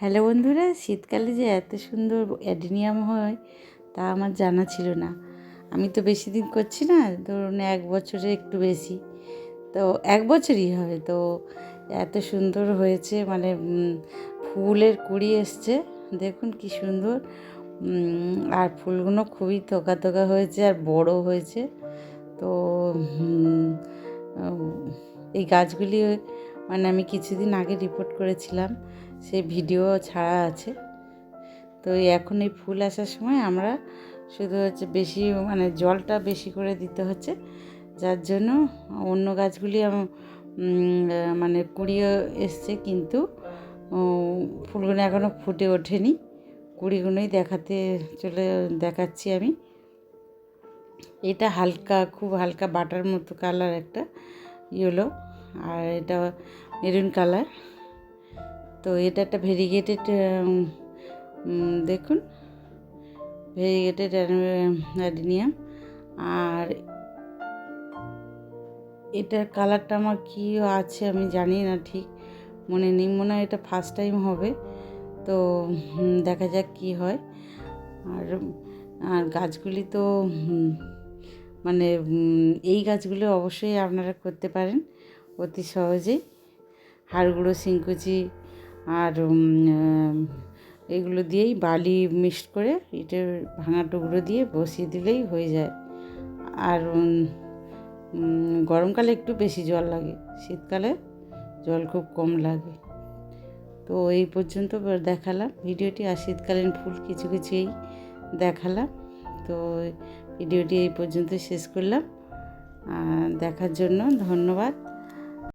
Hello বন্ধুরা, শীতকালে যে এত সুন্দর অ্যাডিনিয়াম হয় তা আমার জানা ছিল না। আমি তো বেশি দিন করছি না, ধরুন এক বছরে একটু বেশি। তো এক বছরই হবে তো এত সুন্দর হয়েছে মানে ফুলের কুড়ি এসছে। দেখুন কি সুন্দর আর ফুলগুলো খুবই থোকা থোকা হয়েছে আর বড় হয়েছে। তো এই গাছগুলি মানে আমি কিছুদিন আগে রিপোর্ট করেছিলাম সেই ভিডিও ছাড়া আছে। তো এখন এই ফুল আসার সময় আমরা শুধু হচ্ছে বেশি মানে জলটা বেশি করে দিতে হচ্ছে। যার জন্য অন্য গাছগুলি মানে কুড়িয়ে এসছে কিন্তু ফুলগুলো এখনও ফুটে ওঠেনি। কুড়িগুলোই দেখাতে চলে, দেখাচ্ছি আমি। এটা হালকা, খুব হালকা বাটার মতো কালার একটা ইয়েলো আর এটা মেরুন কালার। তো এটা একটা ভেরিগেটেড দেখুন ভেরিগেটেড অ্যাডিনিয়াম। আর এটার কালারটা আমার কী আছে আমি জানি না ঠিক মনে নেই, মনে হয় এটা ফার্স্ট টাইম হবে। তো দেখা যাক কী হয়। আর আর গাছগুলি তো মানে এই গাছগুলো অবশ্যই আপনারা করতে পারেন। অতি সহজেই। হাড়গুঁড়ো, শিংকুচি আর এগুলো দিয়েই বালি মিক্সড করে ইটের ভাঙা টুকরো দিয়ে বসিয়ে দিলেই হয়ে যায়। আর গরমকালে একটু বেশি জল লাগে, শীতকালে জল খুব কম লাগে। তো এই পর্যন্ত দেখালাম। ভিডিওটি আর শীতকালীন ফুল কিছু কিছুই দেখালাম। তো ভিডিওটি এই পর্যন্ত শেষ করলাম। দেখার জন্য ধন্যবাদ।